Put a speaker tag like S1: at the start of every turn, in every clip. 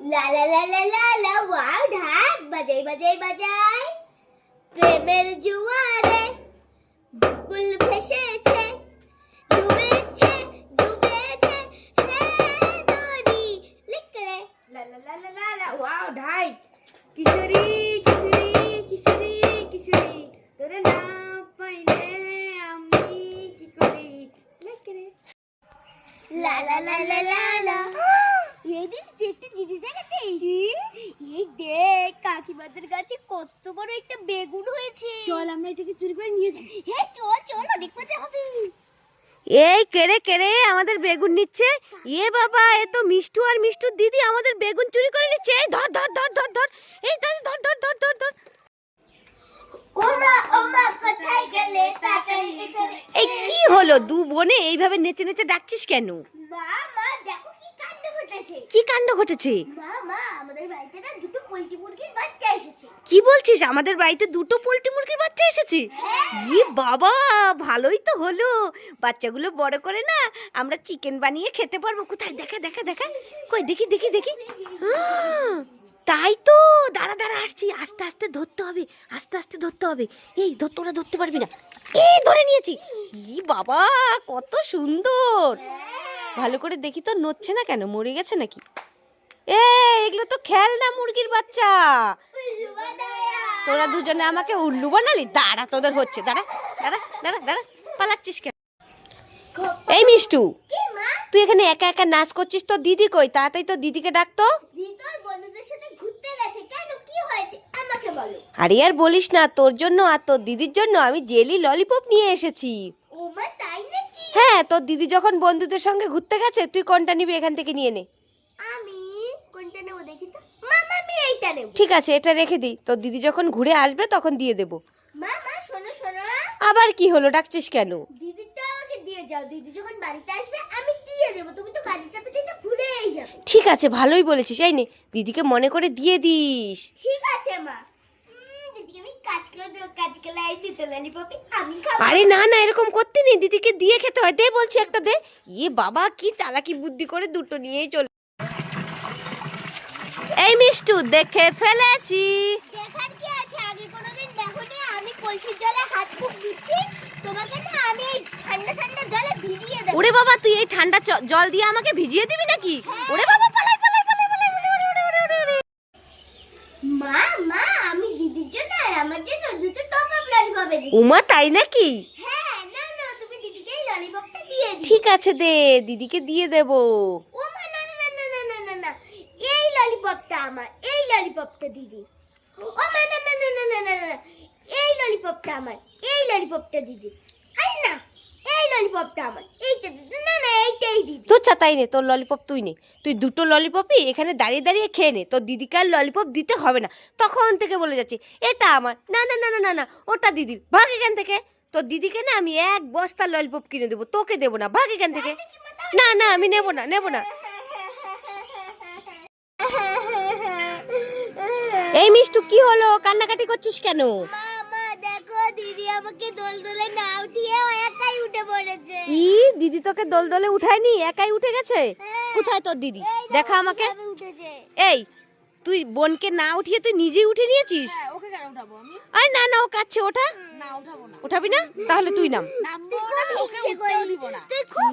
S1: লা লা লা লা লা লা ওয়াও ঢাক বাজাই বাজাই বাজাই প্রেমের জুয়ারে বুকুল ভেসেছে ডুবেছে ডুবেছে হে দড়ি লিকরে
S2: লা লা লা লা লা লা ওয়াও ঢাই কিশোরী কিশোরী কিশোরী কিশোরী তোরে না পাইলে আমি কি করি লেকরে
S1: লা লা লা লা লা লা জিনিস দেখেছি এই দেখ কাকিমাদের গাছে কত বড় একটা বেগুন হয়েছে।
S2: চল আমরা এটাকে চুরি করে নিয়ে যাই।
S1: হে চল চল অনেক মজা হবে।
S3: এই কেড়ে কেড়ে আমাদের বেগুন নিচ্ছে। এ বাবা এ তো মিষ্টু আর মিষ্টুর দিদি আমাদের বেগুন চুরি করে নিচ্ছে। এই ধর ধর ধর ধর ধর। এই ধর ধর ধর ধর ধর ধর।
S1: ওমা ওমা কোথায় গেলে তাড়াতাড়ি এখানে?
S3: এই কি হলো? দু বোনে এইভাবে নেচে নেচে ডাকছিস কেন?
S1: মা মা দেখো ঘটেছে?
S3: কি কাণ্ড ঘটেছে?
S1: মা মা আমাদের বাড়িতে না দুটো পোল্ট্রি মুরগির বাচ্চা এসেছে।
S3: কি বলছিস? আমাদের বাড়িতে দুটো পোল্ট্রি মুরগির বাচ্চা এসেছে? ই বাবা ভালোই তো হলো। বাচ্চাগুলো বড় করে না আমরা চিকেন বানিয়ে খেতে পারব। কোথায়? দেখা দেখা দেখা। কই দেখি দেখি দেখি। তাই তো। দাঁড়া দাঁড়া আসছি। আস্তে আস্তে ধরতে হবে। আস্তে আস্তে ধরতে হবে। এই ধর তোরা ধরতে পারবি না। এই ধরে নিয়েছি। ই বাবা কত সুন্দর। ভালো করে দেখি তো, নড়ছে না কেন? মরে গেছে নাকি? এ এগুলো তো খেলনা মুরগির বাচ্চা। তোরা দুজনে আমাকে উল্লু বানালি? দাঁড়া, তোদের হচ্ছে। দাঁড়া দাঁড়া দাঁড়া দাঁড়া, পালাচ্ছিস কেন? এই মিষ্টু, তুই এখানে একা একা নাচ করছিস? তো দিদি কই? তাড়াতাড়ি তো দিদিকে ডাকতো আরে আর বলিস না, তোর জন্য আর তোর দিদির জন্য আমি জেলি ললিপপ নিয়ে এসেছি। হ্যাঁ তোর দিদি যখন বন্ধুদের সঙ্গে ঘুরতে গেছে তুই কোনটা নিবি এখান থেকে নিয়ে নে।
S1: আমি কোনটা নেব দেখি তো? মামা আমি এইটা নেব।
S3: ঠিক আছে এটা রেখে দিই। তোর দিদি যখন ঘুরে আসবে তখন দিয়ে দেবো।
S1: মা মা শোনো শোনো।
S3: আবার কি হলো ডাকছিস কেন?
S1: দিদি তো আমাকে দিয়ে যাও। দিদি যখন বাড়িতে আসবে আমি দিয়ে দেবো। তুমি তো কাজে চাপে দিতে ভুলেই যাবে।
S3: ঠিক আছে ভালোই বলেছিস। এই নে দিদিকে মনে করে দিয়ে দিস।
S1: ঠিক আছে মা।
S3: আরে না না এরকম করতে নেই। দিদিকে দিয়ে খেতে হয়। দে বলছি একটা দে। ইয়ে বাবা কি চালাকি বুদ্ধি করে দুটো নিয়েই চলে এই মিষ্টু দেখে ফেলেছি।
S1: দেখার কি আছে? আগে কোনোদিন দেখোনি? আমি কলসির জলে হাত মুখ দিচ্ছি তোমাকে না আমি ঠান্ডা ঠান্ডা জলে ভিজিয়ে দেবো।
S3: ওরে বাবা তুই এই ঠান্ডা জল দিয়ে আমাকে ভিজিয়ে দিবি নাকি? ওরে বাবা পালাই পালাই পালাই পালাই।
S1: মা আমার জন্য দুটো টপআপ ললিপপ
S3: উমা তাই নাকি
S1: হ্যাঁ না না তুমি দিদিকেই ললিপপটা দিয়ে দিও
S3: ঠিক আছে দে দিদিকে দিয়ে দেব
S1: উমা না না না না না না না এই ললিপপটা আমার এই ললিপপটা দিদি ও না না না না না না না এই ললিপপটা আমার এই ললিপপটা দিদি আরে না এই ললিপপটা আমার এইটা দিদি না
S3: তোর ছাতাই নে তোর ললিপপ তুই নে। তুই দুটো ললিপপই এখানে দাঁড়িয়ে দাঁড়িয়ে খেয়ে নে। তোর দিদিকে আর ললিপপ দিতে হবে না। তখন থেকে বলে যাচ্ছে এটা আমার। না না না না না না ওটা দিদির। ভাগ এখান থেকে। তোর দিদিকে না আমি এক বস্তা ললিপপ কিনে দেবো। তোকে দেবো না। ভাগ এখান থেকে। না না আমি নেব না নেব না। এই মিষ্টু কি হলো? কান্নাকাটি করছিস কেন?
S1: দেখো দিদি আমাকে দোল দোলে না পড়েছে
S3: কি দিদি তোকে দোল দোলে উঠায়নি একাই উঠে গেছে? কোথায় তোর দিদি?
S1: দেখা
S3: আমাকে। এই তুই বোনকে না উঠিয়ে তুই নিজেই উঠে নিয়েছিস?
S2: হ্যাঁ
S3: আরে না না ও কাচ্ছে ওঠা।
S2: উঠাবি না।
S3: তাহলে তুই নাম।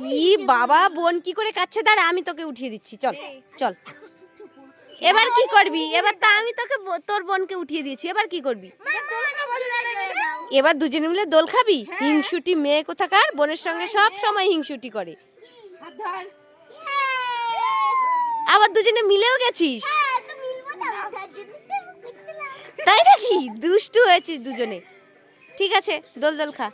S3: কি বাবা বোন কি করে কাচ্ছে দাঁড়া আমি তোকে উঠিয়ে দিচ্ছি চল চল। এবার কি করবি? এবার তা আমি তোকে তোর বোনকে উঠিয়ে দিয়েছি এবার কি করবি? এবার দুজনে মিলে দোল খাবি? হিংসুটি মেয়ে কোথাকার? বোনের সঙ্গে সব সময় হিংসুটি করে। আবার দুজনে মিলেও গেছিস?
S1: হ্যাঁ।
S3: তাই নাকি? দুষ্টু হয়েছিস দুজনে। ঠিক আছে দোল দোল খা।